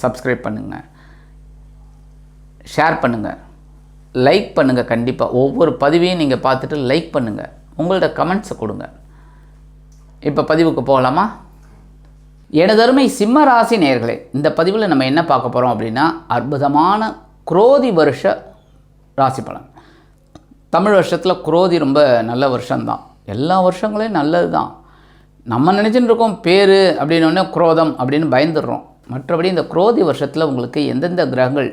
Subscribe பண்ணுங்கள் share பண்ணுங்கள் like பண்ணுங்கள் கண்டிப்பாக ஒவ்வொரு பதிவையும் நீங்கள் பார்த்துட்டு லைக் பண்ணுங்கள் உங்களோட கமெண்ட்ஸை கொடுங்க. இப்போ பதிவுக்கு போகலாமா? எனதருமை சிம்ம ராசி நேயர்களே இந்த பதிவில் நம்ம என்ன பார்க்க போகிறோம் அப்படின்னா அற்புதமான குரோதி வருஷ ராசி பலன். தமிழ் வருஷத்தில் குரோதி ரொம்ப நல்ல வருஷம்தான். எல்லா வருஷங்களையும் நல்லது தான் நம்ம நினச்சிட்டு இருக்கோம் பேர் அப்படின்னோடனே குரோதம் அப்படின்னு பயந்துடுறோம். மற்றபடி இந்த குரோதி வருஷத்தில் உங்களுக்கு எந்தெந்த கிரகங்கள்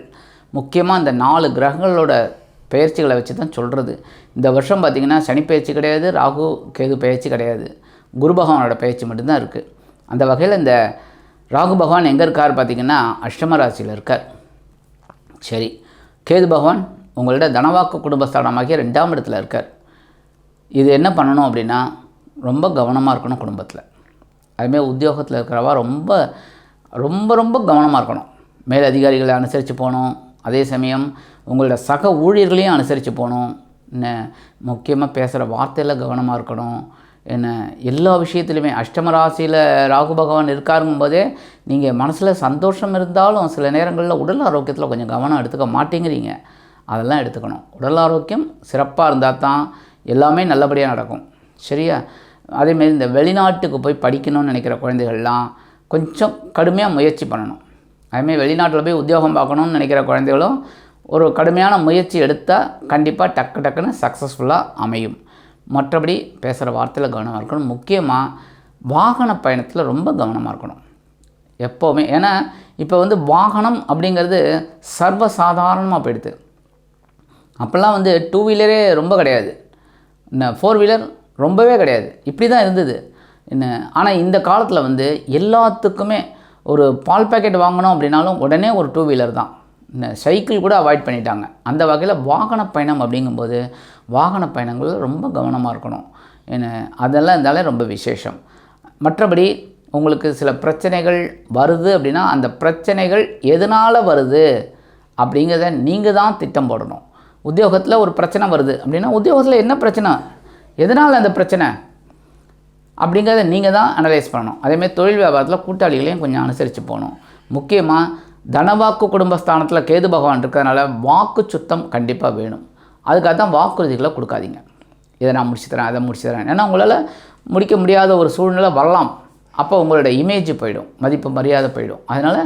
முக்கியமாக இந்த நாலு கிரகங்களோட பயிற்சிகளை வச்சு தான் சொல்கிறது இந்த வருஷம் பார்த்திங்கன்னா சனி பயிற்சி கிடையாது ராகு கேது பயிற்சி கிடையாது. குரு பகவானோட பயிற்சி மட்டும்தான் இருக்குது அந்த வகையில் இந்த ராகு பகவான் எங்கே இருக்கார் பார்த்திங்கன்னா அஷ்டம ராசியில் இருக்கார். சரி கேது பகவான் உங்களோட தனவாக்கு குடும்பஸ்தானமாகிய ரெண்டாம் இடத்துல இருக்கார். இது என்ன பண்ணணும் அப்படின்னா ரொம்ப கவனமாக இருக்கணும் குடும்பத்தில். அதுமாரி உத்தியோகத்தில் இருக்கிறவா ரொம்ப ரொம்ப ரொம்ப கவனமாக இருக்கணும். மேல் அதிகாரிகளை அனுசரித்து போகணும். அதே சமயம் உங்களோட சக ஊழியர்களையும் அனுசரித்து போகணும். என்ன முக்கியமாக பேசுகிற வார்த்தையில் கவனமாக இருக்கணும். என்ன எல்லா விஷயத்துலையுமே அஷ்டம ராசியில் ராகு பகவான் இருக்காருங்கும் போதே நீங்கள் மனசில் சந்தோஷம் இருந்தாலும் சில நேரங்களில் உடல் ஆரோக்கியத்தில் கொஞ்சம் கவனம் எடுத்துக்க மாட்டேங்கிறீங்க. அதெல்லாம் எடுத்துக்கணும். உடல் ஆரோக்கியம் சிறப்பாக இருந்தால் தான் எல்லாமே நல்லபடியாக நடக்கும். சரியா? அதேமாரி இந்த வெளிநாட்டுக்கு போய் படிக்கணும்னு நினைக்கிற குழந்தைகள்லாம் கொஞ்சம் கடுமையாக முயற்சி பண்ணணும். அதுமாரி வெளிநாட்டில் போய் உத்தியோகம் பார்க்கணும்னு நினைக்கிற குழந்தைகளும் ஒரு கடுமையான முயற்சி எடுத்தால் கண்டிப்பாக டக்கு டக்குன்னு சக்ஸஸ்ஃபுல்லாக அமையும். மற்றபடி பேசுகிற வார்த்தையில் கவனமாக இருக்கணும். முக்கியமாக வாகன பயணத்தில் ரொம்ப கவனமாக இருக்கணும். எப்போவுமே ஏன்னா இப்போ வந்து வாகனம் அப்படிங்கிறது சர்வசாதாரணமாக போயிடுது. அப்போல்லாம் வந்து டூ வீலரே ரொம்ப கிடையாது. இந்த ஃபோர் வீலர் ரொம்பவே கிடையாது. இப்படி தான் இருந்தது. என்ன? ஆனால் இந்த காலத்தில் வந்து எல்லாத்துக்குமே ஒரு பால் பேக்கெட் வாங்கணும் அப்படின்னாலும் உடனே ஒரு டூ வீலர் தான். இந்த சைக்கிள் கூட அவாய்ட் பண்ணிட்டாங்க. அந்த வகையில் வாகன பயணம் அப்படிங்கும்போது வாகன பயணங்கள் ரொம்ப கவனமாக இருக்கணும். என்ன? அதெல்லாம் இருந்தாலே ரொம்ப விசேஷம். மற்றபடி உங்களுக்கு சில பிரச்சனைகள் வருது அப்படின்னா அந்த பிரச்சனைகள் எதனால் வருது அப்படிங்கிறத நீங்கள் தான் திட்டம் போடணும். உத்தியோகத்தில் ஒரு பிரச்சனை வருது அப்படின்னா உத்தியோகத்தில் என்ன பிரச்சனை? எதனால் அந்த பிரச்சனை? அப்படிங்கிறத நீங்கள் தான் அனலைஸ் பண்ணணும். அதேமாதிரி தொழில் வியாபாரத்தில் கூட்டாளிகளையும் கொஞ்சம் அனுசரித்து போகணும். முக்கியமாக தனவாக்கு குடும்பஸ்தானத்தில் கேது பகவான் இருக்கிறதுனால வாக்கு சுத்தம் கண்டிப்பாக வேணும். அதுக்காக தான் வாக்குறுதிகளை கொடுக்காதீங்க. இதை நான் முடிச்சு தரேன் அதை முடிச்சு தரேன். ஏன்னா உங்களால் முடிக்க முடியாத ஒரு சூழ்நிலை வரலாம். அப்போ உங்களோட இமேஜ் போயிடும் மதிப்பு மரியாதை போயிடும். அதனால்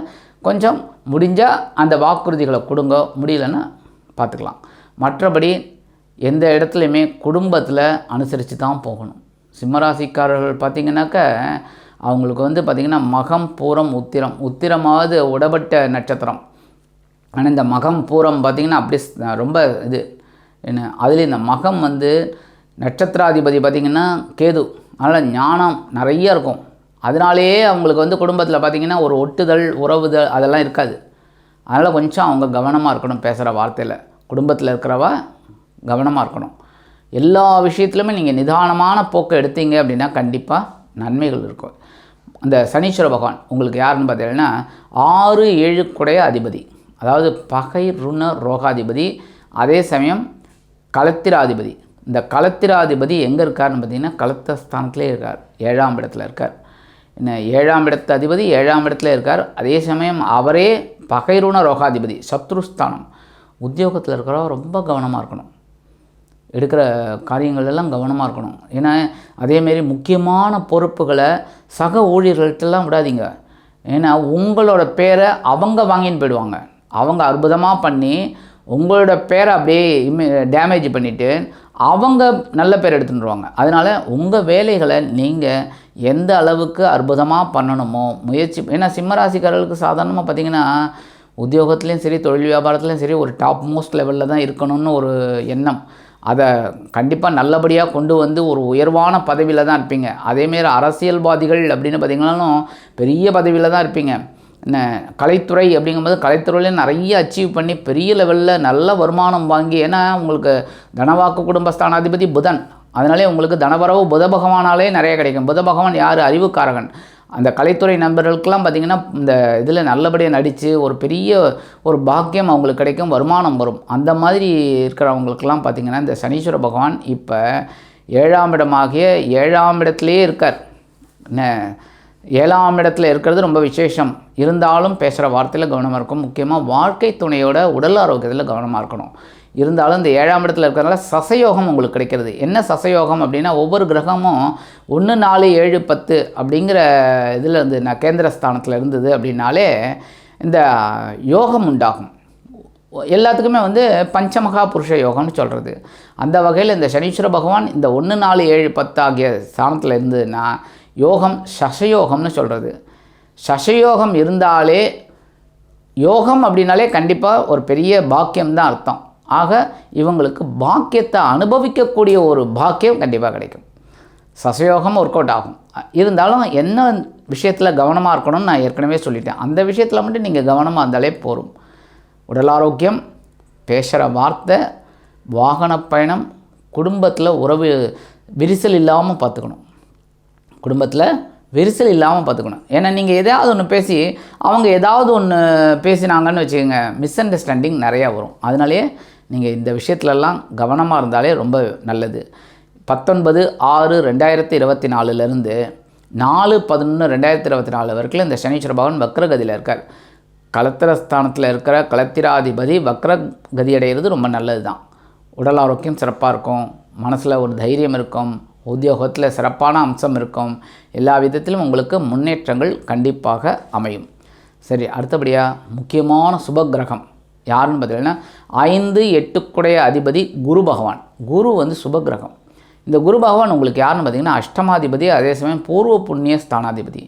கொஞ்சம் முடிஞ்சால் அந்த வாக்குறுதிகளை கொடுங்க. முடியலன்னா பார்த்துக்கலாம். மற்றபடி எந்த இடத்துலையுமே குடும்பத்தில் அனுசரித்து தான் போகணும். சிம்மராசிக்காரர்கள் பார்த்திங்கனாக்க அவங்களுக்கு வந்து பார்த்திங்கன்னா மகம் பூரம் உத்திரம். உத்திரமாவது உடப்பட்ட நட்சத்திரம். ஆனால் இந்த மகம் பூரம் பார்த்திங்கன்னா அப்படி ரொம்ப இது. என்ன அதில் இந்த மகம் வந்து நட்சத்திராதிபதி பார்த்திங்கன்னா கேது. அதனால் ஞானம் நிறைய இருக்கும். அதனாலேயே அவங்களுக்கு வந்து குடும்பத்தில் பார்த்திங்கன்னா ஒரு ஒட்டுதல் உறவுதல் அதெல்லாம் இருக்காது. அதனால் கொஞ்சம் அவங்க கவனமாக இருக்கணும் பேசுகிற வார்த்தையில். குடும்பத்தில் இருக்கிறவா கவனமாக இருக்கணும். எல்லா விஷயத்துலையுமே நீங்கள் நிதானமான போக்கை எடுத்தீங்க அப்படின்னா கண்டிப்பாக நன்மைகள் இருக்கும். அந்த சனீஸ்வர பகவான் உங்களுக்கு யாருன்னு பார்த்தீங்கன்னா ஆறு ஏழு குடைய அதிபதி. அதாவது பகை ருண ரோகாதிபதி. அதே சமயம் களத்திராதிபதி இந்த களத்திராதிபதி எங்கே இருக்காருன்னு பார்த்தீங்கன்னா களத்தஸ்தானத்திலே இருக்கார். ஏழாம் இடத்துல இருக்கார். என்ன ஏழாம் இடத்து அதிபதி ஏழாம் இடத்துல இருக்கார். அதே சமயம் அவரே பகைருண ரோகாதிபதி சத்ருஸ்தானம். உத்தியோகத்தில் இருக்கிறவங்க ரொம்ப கவனமாக இருக்கணும். எடுக்கிற காரியங்கள் எல்லாம் கவனமாக இருக்கணும். ஏன்னா அதேமாரி முக்கியமான பொறுப்புகளை சக ஊழியர்கள்ட்டெல்லாம் விடாதீங்க. ஏன்னா உங்களோட பேரை அவங்க வாங்கின்னு போயிடுவாங்க. அவங்க அற்புதமாக பண்ணி உங்களோட பேரை அப்படியே இமே டேமேஜ் பண்ணிவிட்டு அவங்க நல்ல பேர் எடுத்துட்டுருவாங்க அதனால் உங்கள் வேலைகளை நீங்கள் எந்த அளவுக்கு அற்புதமாக பண்ணணுமோ முயற்சி ஏன்னா சிம்மராசிக்காரர்களுக்கு சாதாரணமாக பார்த்திங்கன்னா உத்தியோகத்துலேயும் சரி தொழில் வியாபாரத்துலேயும் சரி ஒரு டாப் மோஸ்ட் லெவலில் தான் இருக்கணும்னு ஒரு எண்ணம். அதை கண்டிப்பாக நல்லபடியாக கொண்டு வந்து ஒரு உயர்வான பதவியில் தான் இருப்பீங்க. அதேமாரி அரசியல்வாதிகள் அப்படின்னு பார்த்தீங்கனாலும் பெரிய பதவியில் தான் இருப்பீங்க. என்ன கலைத்துறை அப்படிங்கும்போது கலைத்துறையில் நிறைய அச்சீவ் பண்ணி பெரிய லெவலில் நல்ல வருமானம் வாங்கி ஏன்னா உங்களுக்கு தனவாக்கு குடும்பஸ்தானாதிபதி புதன். அதனாலே உங்களுக்கு தனவரவு புத பகவானாலே நிறைய கிடைக்கும். புத பகவான் யார்? அறிவுக்காரகன். அந்த கலைத்துறை நண்பர்களுக்கெல்லாம் பார்த்திங்கன்னா இந்த இதில் நல்லபடியாக நடித்து ஒரு பெரிய ஒரு பாக்கியம் அவங்களுக்கு கிடைக்கும் வருமானம் வரும். அந்த மாதிரி இருக்கிறவங்களுக்கெல்லாம் பார்த்திங்கன்னா இந்த சனீஸ்வர பகவான் இப்போ ஏழாம் இடமாகிய ஏழாம் இடத்துலையே இருக்கார். என்ன ஏழாம் இடத்துல இருக்கிறது ரொம்ப விசேஷம். இருந்தாலும் பேசுகிற வார்த்தையில் கவனமாக இருக்கும் முக்கியமாக வாழ்க்கை துணையோட உடல் ஆரோக்கியத்தில் கவனமாக இருக்கணும். இருந்தாலும் இந்த ஏழாம் இடத்துல இருக்கிறதுனால சசயோகம் உங்களுக்கு கிடைக்கிறது. என்ன சசயோகம் அப்படின்னா ஒவ்வொரு கிரகமும் ஒன்று நாலு ஏழு பத்து அப்படிங்கிற இதில் இருந்து நான் கேந்திர ஸ்தானத்தில் இருந்தது அப்படின்னாலே இந்த யோகம் உண்டாகும். எல்லாத்துக்குமே வந்து பஞ்சமகா புருஷ யோகம்னு சொல்கிறது அந்த வகையில் இந்த சனீஸ்வர பகவான் இந்த ஒன்று நாலு ஏழு பத்து ஆகிய ஸ்தானத்தில் இருந்ததுன்னா யோகம் சசயோகம்னு சொல்கிறது சசயோகம் இருந்தாலே யோகம் அப்படின்னாலே கண்டிப்பாக ஒரு பெரிய பாக்கியம் தான் அர்த்தம். ஆக இவங்களுக்கு பாக்கியத்தை அனுபவிக்கக்கூடிய ஒரு பாக்கியம் கண்டிப்பாக கிடைக்கும். சசயோகம் ஒர்க் அவுட் ஆகும். இருந்தாலும் என்ன விஷயத்தில் கவனமாக இருக்கணும்னு நான் ஏற்கனவே சொல்லிட்டேன். அந்த விஷயத்தில் மட்டும் நீங்கள் கவனமாக இருந்தாலே போகும் உடல் ஆரோக்கியம் பேசுகிற வார்த்தை வாகன பயணம் குடும்பத்தில் உறவு விரிசல் இல்லாமல் பார்த்துக்கணும் குடும்பத்தில் விரிசல் இல்லாமல் பார்த்துக்கணும் ஏன்னா நீங்கள் எதாவது ஒன்று பேசி அவங்க ஏதாவது ஒன்று பேசினாங்கன்னு வச்சுக்கோங்க மிஸ் அண்டர்ஸ்டாண்டிங் நிறையா வரும். அதனாலேயே நீங்கள் இந்த விஷயத்துலலாம் கவனமாக இருந்தாலே ரொம்ப நல்லது. பத்தொன்பது ஆறு ரெண்டாயிரத்தி இருபத்தி நாலுலேருந்து நாலு பதினொன்று ரெண்டாயிரத்தி இருபத்தி நாலு வரைக்கும் இந்த சனீஸ்வர பகவான் வக்ரகதியில் இருக்கார். கலத்திரஸ்தானத்தில் இருக்கிற கலத்திராதிபதி வக்ரகதி அடைகிறது ரொம்ப நல்லது தான் உடல் ஆரோக்கியம் சிறப்பாக இருக்கும். மனசில் ஒரு தைரியம் இருக்கும். உத்தியோகத்தில் சிறப்பான அம்சம் இருக்கும். எல்லா விதத்திலும் உங்களுக்கு முன்னேற்றங்கள் கண்டிப்பாக அமையும். சரி அடுத்தபடியாக முக்கியமான சுபகிரகம் யாருன்னு பார்த்தீங்கன்னா ஐந்து எட்டுக்குடைய அதிபதி குரு பகவான். குரு வந்து சுபகிரகம். இந்த குரு பகவான் உங்களுக்கு யாருன்னு பார்த்தீங்கன்னா அஷ்டமாதிபதி அதே சமயம் பூர்வ புண்ணிய ஸ்தானாதிபதி.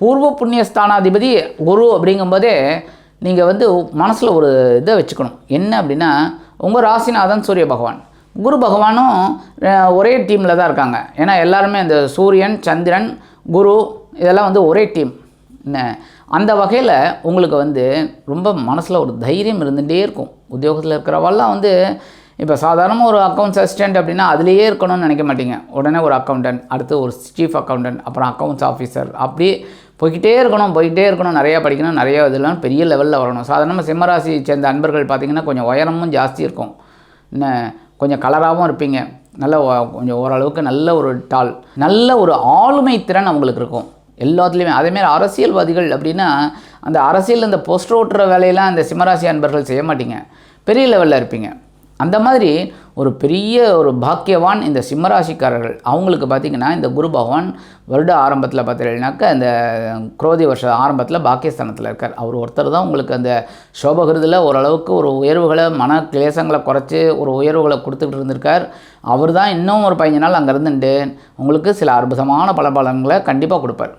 பூர்வ புண்ணிய ஸ்தானாதிபதி குரு அப்படிங்கும்போதே நீங்கள் வந்து மனசில் ஒரு இதை வச்சுக்கணும். என்ன அப்படின்னா உங்கள் ராசிநாதன் சூரிய பகவான். குரு பகவானும் ஒரே டீமில் தான் இருக்காங்க. ஏன்னா எல்லாருமே இந்த சூரியன் சந்திரன் குரு இதெல்லாம் வந்து ஒரே டீம். என்ன? அந்த வகையில் உங்களுக்கு வந்து ரொம்ப மனசில் ஒரு தைரியம் இருந்துகிட்டே இருக்கும். உத்தியோகத்தில் இருக்கிறவெல்லாம் வந்து இப்போ சாதாரணமாக ஒரு அக்கௌண்ட்ஸ் அசிஸ்டன்ட் அப்படின்னா அதுலேயே இருக்கணும்னு நினைக்க மாட்டீங்க. உடனே ஒரு அக்கௌண்டன்ட் அடுத்து ஒரு சீஃப் அக்கௌண்டன்ட் அப்புறம் அக்கௌண்ட்ஸ் ஆஃபீஸர் அப்படி போய்கிட்டே இருக்கணும் போய்கிட்டே இருக்கணும். நிறையா படிக்கணும் நிறையா இதெல்லாம் பெரிய லெவலில் வரணும். சாதாரணமாக சிம்மராசி சேர்ந்த அன்பர்கள் பார்த்தீங்கன்னா கொஞ்சம் உயரமும் ஜாஸ்தி இருக்கும். என்ன கொஞ்சம் கலராகவும் இருப்பீங்க. நல்ல கொஞ்சம் ஓரளவுக்கு நல்ல ஒரு டால் நல்ல ஒரு ஆளுமை திறன் அவங்களுக்கு இருக்கும். எல்லாத்துலேயுமே. அதேமாரி அரசியல்வாதிகள் அப்படின்னா அந்த அரசியல் இந்த போஸ்டர் ஓட்டுற வேலையெல்லாம் அந்த சிம்மராசி அன்பர்கள் செய்ய மாட்டீங்க. பெரிய லெவலில் இருப்பீங்க. அந்த மாதிரி ஒரு பெரிய ஒரு பாக்கியவான் இந்த சிம்மராசிக்காரர்கள். அவங்களுக்கு பார்த்திங்கன்னா இந்த குரு பகவான் வருட ஆரம்பத்தில் பார்த்தீங்கன்னாக்கா இந்த குரோதி வருஷ ஆரம்பத்தில் பாக்கியஸ்தானத்தில் இருக்கார். அவர் ஒருத்தர் தான் உங்களுக்கு அந்த சோபகிருதில் ஓரளவுக்கு ஒரு உயர்வுகளை மன கிளேசங்களை குறைச்சி ஒரு உயர்வுகளை கொடுத்துக்கிட்டு இருந்திருக்கார். அவர் தான் இன்னும் ஒரு பதினஞ்சு நாள் அங்கே இருந்துட்டு உங்களுக்கு சில அற்புதமான பலபலன்களை கண்டிப்பாக கொடுப்பார்.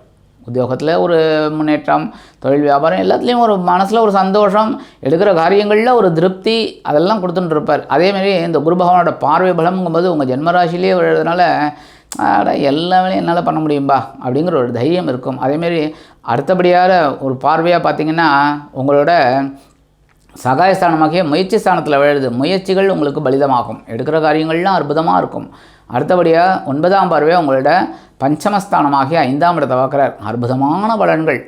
உத்தியோகத்தில் ஒரு முன்னேற்றம் தொழில் வியாபாரம் எல்லாத்துலேயும் ஒரு மனசில் ஒரு சந்தோஷம் எடுக்கிற காரியங்களில் ஒரு திருப்தி அதெல்லாம் கொடுத்துட்டு இருப்பார். அதேமாரி இந்த குரு பகவானோட பார்வை பலம்ங்கும்போது உங்கள் ஜென்மராசிலேயே விழுறதுனால அட எல்லாமே என்னால் பண்ண முடியும்பா? அப்படிங்கிற ஒரு தைரியம் இருக்கும். அதேமாரி அடுத்தபடியாக ஒரு பார்வையாக பார்த்தீங்கன்னா உங்களோட சகாயஸ்தானமாகிய முயற்சி ஸ்தானத்தில் விழுது முயற்சிகள் உங்களுக்கு பலிதமாகும். எடுக்கிற காரியங்கள்லாம் அற்புதமாக இருக்கும். அடுத்தபடியாக ஒன்பதாம் பார்வையாக உங்களோட பஞ்சமஸ்தானமாகிய ஐந்தாம் இடத்தை பார்க்குறார். அற்புதமான பலன்கள்.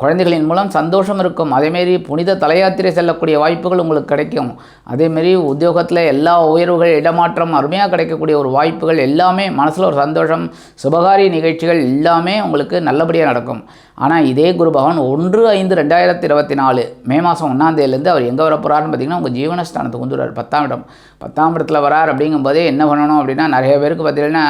குழந்தைகளின் மூலம் சந்தோஷம் இருக்கும். அதேமாரி புனித தலையாத்திரை செல்லக்கூடிய வாய்ப்புகள் உங்களுக்கு கிடைக்கும். அதேமாரி உத்தியோகத்தில் எல்லா உயர்வுகள் இடமாற்றம் அருமையாக கிடைக்கக்கூடிய ஒரு வாய்ப்புகள் எல்லாமே மனசில் ஒரு சந்தோஷம் சுபகாரிய நிகழ்ச்சிகள் எல்லாமே உங்களுக்கு நல்லபடியாக நடக்கும். ஆனால் இதே குரு பகவான் ஒன்று ஐந்து ரெண்டாயிரத்தி இருபத்தி நாலு மே மாதம் ஒன்றாந்தேதியிலேருந்து அவர் எங்கே வர பார்த்தீங்கன்னா உங்கள் ஜீவனஸ்தானத்துக்கு வந்துடுறார் பத்தாம் இடம். பத்தாம் இடத்துல வரார் அப்படிங்கும்போதே என்ன பண்ணணும் அப்படின்னா நிறைய பேருக்கு பார்த்தீங்கன்னா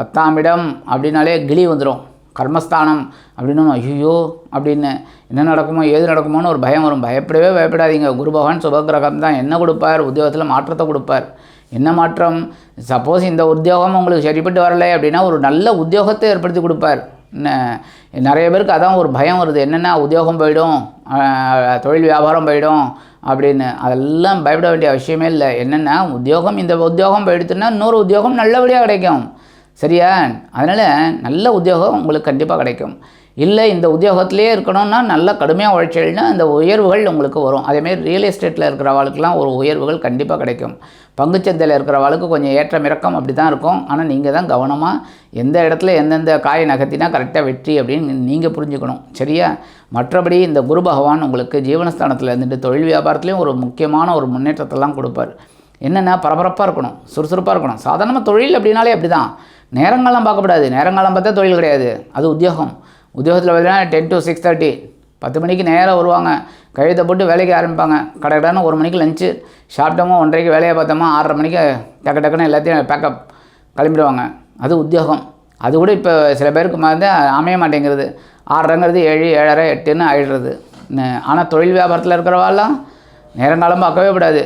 பத்தாம் இடம் அப்படின்னாலே கிளி வந்துடும் கர்மஸ்தானம் அப்படின்னு ஐயோ அப்படின்னு என்ன நடக்குமோ ஏது நடக்குமோன்னு ஒரு பயம் வரும். பயப்படவே பயப்படாதீங்க. குரு பகவான் சுபகிரகம் தான். என்ன கொடுப்பார்? உத்தியோகத்தில் மாற்றத்தை கொடுப்பார். என்ன மாற்றம்? சப்போஸ் இந்த உத்தியோகம் உங்களுக்கு சரிப்பட்டு வரலை அப்படின்னா ஒரு நல்ல உத்தியோகத்தை ஏற்படுத்தி கொடுப்பார். என்ன? நிறைய பேருக்கு அதான் ஒரு பயம் வருது. என்னென்னா உத்தியோகம் போயிடும். தொழில் வியாபாரம் போயிடும் அப்படின்னு. அதெல்லாம் பயப்பட வேண்டிய அவசியமே இல்லை. என்னென்னா உத்தியோகம் இந்த உத்தியோகம் போயிடுத்துன்னா இன்னொரு உத்தியோகம் நல்லபடியாக கிடைக்கும். சரியா? அதனால் நல்ல உத்தியோகம் உங்களுக்கு கண்டிப்பாக கிடைக்கும். இல்லை இந்த உத்தியோகத்திலே இருக்கணும்னா நல்ல கடுமையாக உழைச்சல்னா இந்த உயர்வுகள் உங்களுக்கு வரும். அதேமாரி ரியல் எஸ்டேட்டில் இருக்கிறவாளுக்கெல்லாம் ஒரு உயர்வுகள் கண்டிப்பாக கிடைக்கும். பங்குச்சந்தையில் இருக்கிறவாளுக்கு கொஞ்சம் ஏற்றம் இறக்கம் அப்படி தான் இருக்கும். ஆனால் நீங்கள் தான் கவனமாக எந்த இடத்துல எந்தெந்த காயை நகர்த்தினா கரெக்டாக வெற்றி அப்படின்னு நீங்கள் புரிஞ்சுக்கணும். சரியா? மற்றபடி இந்த குரு பகவான் உங்களுக்கு ஜீவனஸ்தானத்தில் இருந்துட்டு தொழில் வியாபாரத்துலேயும் ஒரு முக்கியமான ஒரு முன்னேற்றத்தெல்லாம் கொடுப்பார். என்னென்னா பரபரப்பாக இருக்கணும் சுறுசுறுப்பாக இருக்கணும். சாதாரணமாக தொழில் அப்படின்னாலே அப்படி தான் நேரங்காலம் பார்க்கக்கூடாது நேரங்காலம் பார்த்தா தொழில் கிடையாது. அது உத்தியோகம். உத்தியோகத்தில் பார்த்தீங்கன்னா டென் டு சிக்ஸ் தேர்ட்டி பத்து மணிக்கு நேராக வருவாங்க. கழுத்தை போட்டு வேலைக்கு ஆரம்பிப்பாங்க. கடை கடைன்னு ஒரு மணிக்கு லஞ்சு சாப்பிட்டோமோ ஒன்றரைக்கு வேலையை பார்த்தோமா ஆறரை மணிக்கு டக்கு டக்குன்னு எல்லாத்தையும் பேக்கப் கிளம்பிடுவாங்க. அது உத்தியோகம். அது கூட இப்போ சில பேருக்கு மாதிரி அமைய மாட்டேங்கிறது. ஆறரைங்கிறது ஏழு ஏழரை எட்டுன்னு ஆயிடுறது. ஆனால் தொழில் வியாபாரத்தில் இருக்கிறவாலாம் நேரங்காலம் பார்க்கவே கூடாது.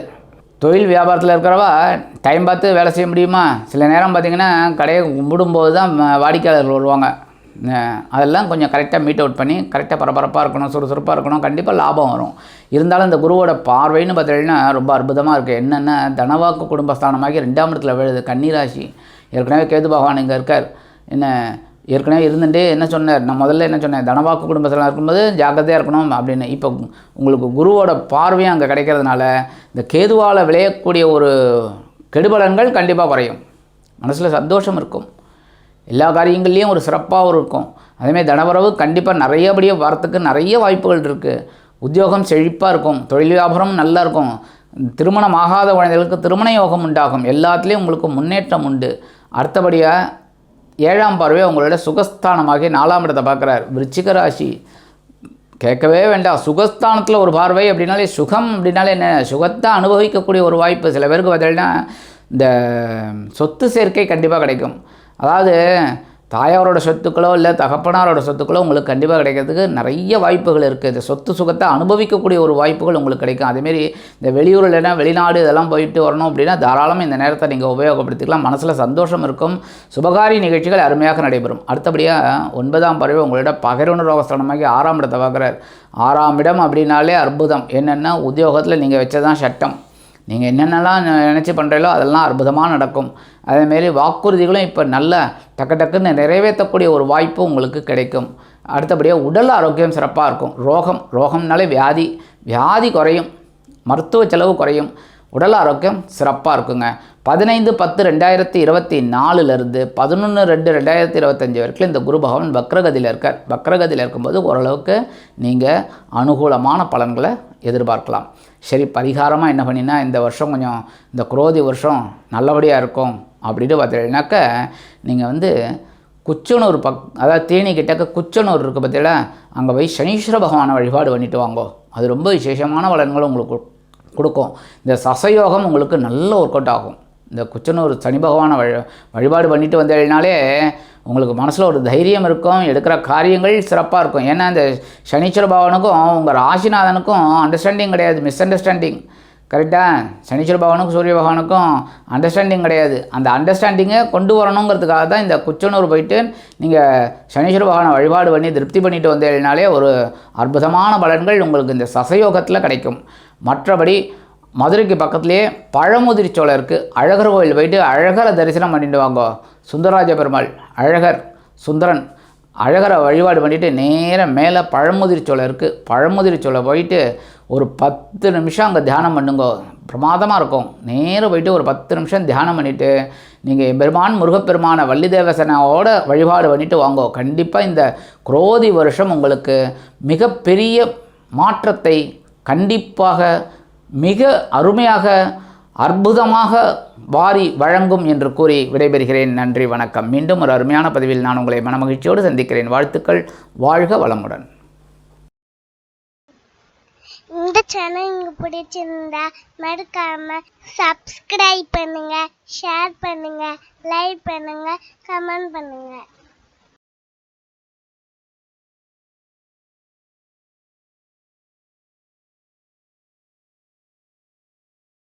தொழில் வியாபாரத்தில் இருக்கிறவா டைம் பார்த்து வேலை செய்ய முடியுமா? சில நேரம் பார்த்திங்கன்னா கடையை கும்பிடும்போது தான் வாடிக்கையாளர்கள் வருவாங்க. அதெல்லாம் கொஞ்சம் கரெக்டாக மீட் அவுட் பண்ணி கரெக்டாக பரபரப்பாக இருக்கணும் சுறுசுறுப்பாக இருக்கணும் கண்டிப்பாக லாபம் வரும். இருந்தாலும் இந்த குருவோட பார்வைன்னு பார்த்தீங்கன்னா ரொம்ப அற்புதமாக இருக்குது என்னென்ன தனவாக்கு குடும்பஸ்தானமாகி ரெண்டாம் இடத்துல விழுது கன்னிராசி. ஏற்கனவே கேது பகவான் இங்கே இருக்கார். என்ன ஏற்கனவே இருந்துட்டு என்ன சொன்னார்? நான் முதல்ல என்ன சொன்னேன்? தனவாக்கு குடும்பத்தில் இருக்கும்போது ஜாக்கிரதையாக இருக்கணும் அப்படின்னு. இப்போ உங்களுக்கு குருவோட பார்வையும் அங்கே கிடைக்கிறதுனால இந்த கேதுவால் விளையக்கூடிய ஒரு கெடுபலன்கள் கண்டிப்பாக குறையும். மனசில் சந்தோஷம் இருக்கும். எல்லா காரியங்கள்லேயும் ஒரு சிறப்பாகவும் இருக்கும். அதேமாதிரி தனவரவு கண்டிப்பாக நிறையபடியாக வரத்துக்கு நிறைய வாய்ப்புகள் இருக்குது உத்தியோகம் செழிப்பாக இருக்கும். தொழில் வியாபாரம் நல்லா இருக்கும். திருமணம் ஆகாத குழந்தைகளுக்கு திருமண யோகம் உண்டாகும். எல்லாத்துலேயும் உங்களுக்கு முன்னேற்றம் உண்டு. அடுத்தபடியாக ஏழாம் பார்வை உங்களோட சுகஸ்தானமாகி நாலாம் இடத்தை பார்க்குறார். விருச்சிக ராசி. கேட்கவே வேண்டாம். சுகஸ்தானத்தில் ஒரு பார்வை அப்படின்னாலே சுகம் அப்படின்னாலே என்ன? சுகத்தை அனுபவிக்கக்கூடிய ஒரு வாய்ப்பு சில பேருக்கு பார்த்தீங்கன்னா இந்த சொத்து சேர்க்கை கண்டிப்பாக கிடைக்கும். அதாவது தாயாரோட சொத்துக்களோ இல்லை தகப்பனாரோட சொத்துக்களோ உங்களுக்கு கண்டிப்பாக கிடைக்கிறதுக்கு நிறைய வாய்ப்புகள் இருக்குது இந்த சொத்து சுகத்தை அனுபவிக்கக்கூடிய ஒரு வாய்ப்புகள் உங்களுக்கு கிடைக்கும். அதேமாரி இந்த வெளியூரில் இல்லைன்னா வெளிநாடு இதெல்லாம் போயிட்டு வரணும் அப்படின்னா தாராளமாக இந்த நேரத்தை நீங்கள் உபயோகப்படுத்திக்கலாம். மனசில் சந்தோஷம் இருக்கும். சுபகாரி நிகழ்ச்சிகள் அருமையாக நடைபெறும். அடுத்தபடியாக ஒன்பதாம் பறவை உங்களோட பகிர்வு ரோகஸ்தானமாகி ஆறாம் இடத்தை பார்க்குறார். ஆறாம் இடம் அப்படின்னாலே அற்புதம். என்னென்னா உத்தியோகத்தில் நீங்கள் வச்சதான் சட்டம். நீங்கள் என்னென்னலாம் நினச்சி பண்ணுறீங்களோ அதெல்லாம் அற்புதமாக நடக்கும். அதேமாரி வாக்குறுதிகளும் இப்போ நல்ல டக்கு டக்குன்னு நிறைவேற்றக்கூடிய ஒரு வாய்ப்பு உங்களுக்கு கிடைக்கும். அடுத்தபடியாக உடல் ஆரோக்கியம் சிறப்பாக இருக்கும். ரோகம் ரோகம்னாலே வியாதி வியாதி குறையும். மருத்துவ செலவு குறையும். உடல் ஆரோக்கியம் சிறப்பாக இருக்குங்க. பதினைந்து பத்து ரெண்டாயிரத்தி இருபத்தி நாலுலேருந்து பதினொன்று ரெண்டு ரெண்டாயிரத்தி இருபத்தஞ்சி வரைக்கும் இந்த குரு பகவான் வக்ரகதியில் இருக்கார். வக்ரகதியில் இருக்கும்போது ஓரளவுக்கு நீங்கள் அனுகூலமான பலன்களை எதிர்பார்க்கலாம். சரி பரிகாரமாக என்ன பண்ணினா இந்த வருஷம் கொஞ்சம் இந்த குரோதி வருஷம் நல்லபடியாக இருக்கும் அப்படின்ட்டு பார்த்தீங்கன்னாக்க நீங்கள் வந்து குச்சனூர் பக் அதாவது தேனி கிட்டக்க குச்சனூர் இருக்குது பார்த்தீங்களா அங்கே போய் சனீஸ்வர பகவானை வழிபாடு பண்ணிட்டு வாங்கோ. அது ரொம்ப விசேஷமான பலன்களை உங்களுக்கு கொடு- கொடுக்கும். இந்த சசயோகம் உங்களுக்கு நல்ல ஒர்க் அவுட் ஆகும். இந்த குச்சனூர் சனி பகவானை வழி வழிபாடு பண்ணிட்டு வந்தீங்கனாலே உங்களுக்கு மனசில் ஒரு தைரியம் இருக்கும் எடுக்கிற காரியங்கள் சிறப்பாக இருக்கும். ஏன்னா இந்த சனீஸ்வர பகவானுக்கும் உங்கள் ராசிநாதனுக்கும் அண்டர்ஸ்டாண்டிங் கிடையாது மிஸ் அண்டர்ஸ்டாண்டிங் கரெக்டாக சனீஸ்வர பகவானுக்கும் சூரிய பகவானுக்கும் அண்டர்ஸ்டாண்டிங் கிடையாது. அந்த அண்டர்ஸ்டாண்டிங்கை கொண்டு வரணுங்கிறதுக்காக தான் இந்த குச்சனூர் போயிட்டு நீங்கள் சனீஸ்வர பகவானை வழிபாடு பண்ணி திருப்தி பண்ணிட்டு வந்தீங்கனாலே ஒரு அற்புதமான பலன்கள் உங்களுக்கு இந்த சசயோகத்தில் கிடைக்கும். மற்றபடி மதுரைக்கு பக்கத்துலேயே பழமுதிரி சோழர் இருக்குது அழகர் கோயில் போயிட்டு அழகரை தரிசனம் பண்ணிட்டு வாங்க. சுந்தரராஜ பெருமாள் அழகர் சுந்தரன் அழகரை வழிபாடு பண்ணிவிட்டு நேராக மேலே பழமுதிரி சோலை இருக்குது பழமுதிரி சோலை போயிட்டு ஒரு பத்து நிமிஷம் அங்கே தியானம் பண்ணுங்க. பிரமாதமாக இருக்கும். நேராக போயிட்டு ஒரு பத்து நிமிஷம் தியானம் பண்ணிவிட்டு நீங்கள் பெருமான் முருகப்பெருமான வள்ளி தேவசனாவோட வழிபாடு பண்ணிவிட்டு வாங்கோ. கண்டிப்பாக இந்த குரோதி வருஷம் உங்களுக்கு மிகப்பெரிய மாற்றத்தை கண்டிப்பாக மிக அருமையாக அற்புதமாக வாரி வழங்கும் என்று கூறி விடைபெறுகிறேன். நன்றி வணக்கம். மீண்டும் ஒரு அருமையான பதிவில் நான் உங்களை மனமகிழ்ச்சியோடு சந்திக்கிறேன். வாழ்த்துக்கள். வாழ்க வளமுடன். இந்த சேனல் உங்களுக்கு பிடிச்சிருந்தா மறக்காம சப்ஸ்கிரைப் பண்ணுங்க ஷேர் பண்ணுங்க லைக் பண்ணுங்க கமெண்ட் பண்ணுங்க.